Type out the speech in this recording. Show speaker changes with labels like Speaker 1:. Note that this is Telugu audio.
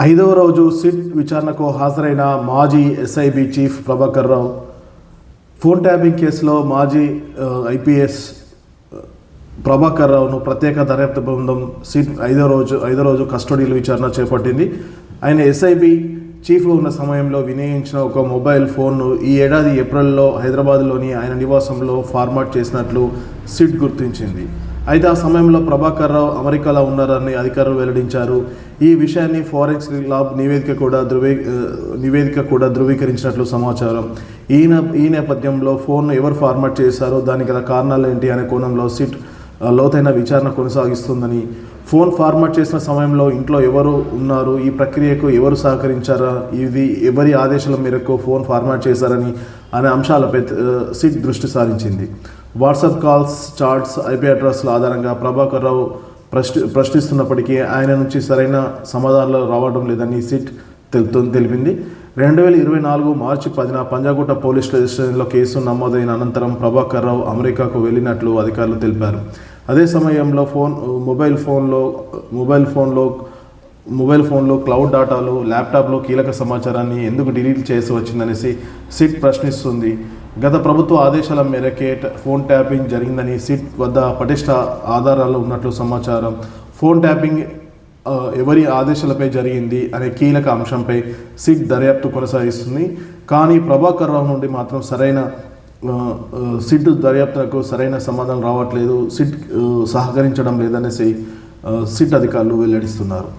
Speaker 1: ఐదవ రోజు సిట్ విచారణకు హాజరైన మాజీ SIB chief Prabhakar Rao. Phone tapping కేసులో మాజీ ఐపీఎస్ ప్రభాకర్ రావును ప్రత్యేక దర్యాప్తు బృందం సిట్ ఐదో రోజు ఐదో రోజు కస్టడీలో విచారణ చేపట్టింది. ఆయన ఎస్ఐబి చీఫ్గా ఉన్న సమయంలో వినియోగించిన ఒక మొబైల్ ఫోన్ను ఈ ఏడాది ఏప్రిల్లో హైదరాబాద్లోని ఆయన నివాసంలో ఫార్మాట్ చేసినట్లు సిట్ గుర్తించింది. అయితే ఆ సమయంలో ప్రభాకర్ రావు అమెరికాలో ఉన్నారని అధికారులు వెల్లడించారు. ఈ విషయాన్ని ఫారెక్స్ ల్యాబ్ నివేదిక కూడా ధృవీ నివేదిక కూడా ధృవీకరించినట్లు సమాచారం. ఈయన ఈ నేపథ్యంలో ఫోన్ ఎవరు ఫార్మాట్ చేశారో దానికి గల కారణాలు ఏంటి అనే కోణంలో సిట్ లోతైన విచారణ కొనసాగిస్తుందని. ఫోన్ ఫార్మాట్ చేసిన సమయంలో ఇంట్లో ఎవరు ఉన్నారు ఈ ప్రక్రియకు ఎవరు సహకరించారా ఇది ఎవరి ఆదేశాల మేరకు ఫోన్ ఫార్మాట్ చేశారని అనే అంశాలపై సిట్ దృష్టి సారించింది. వాట్సాప్ కాల్స్ చాట్స్ ఐపీ అడ్రస్ల ఆధారంగా ప్రభాకర్ రావు ప్రశ్ని ప్రశ్నిస్తున్నప్పటికీ ఆయన నుంచి సరైన సమాధానాలు రావడం లేదని సిట్ తెలుపు తెలిపింది. రెండు వేల ఇరవై నాలుగు మార్చి పదిన పంజాగుట్ట పోలీస్ స్టేషన్లో కేసు నమోదైన అనంతరం ప్రభాకర్ రావు అమెరికాకు వెళ్ళినట్లు అధికారులు తెలిపారు. అదే సమయంలో ఫోన్ మొబైల్ ఫోన్లో మొబైల్ ఫోన్లో మొబైల్ ఫోన్లో క్లౌడ్ డాటాలు ల్యాప్టాప్లో కీలక సమాచారాన్ని ఎందుకు డిలీట్ చేసి వచ్చిందనేసి సిట్ ప్రశ్నిస్తుంది. గత ప్రభుత్వ ఆదేశాల మేరకే ఫోన్ ట్యాపింగ్ జరిగిందని సిట్ వద్ద పటిష్ట ఆధారాలు ఉన్నట్లు సమాచారం. ఫోన్ ట్యాపింగ్ ఎవరి ఆదేశాలపై జరిగింది అనే కీలక అంశంపై సిట్ దర్యాప్తు కొనసాగిస్తుంది. కానీ ప్రభాకర్ రావు నుండి మాత్రం సరైన సిట్ దర్యాప్తులకు సరైన సమాధానం రావట్లేదు. సిట్ సహకరించడం లేదనేసి సిట్ అధికారులు వెల్లడిస్తున్నారు.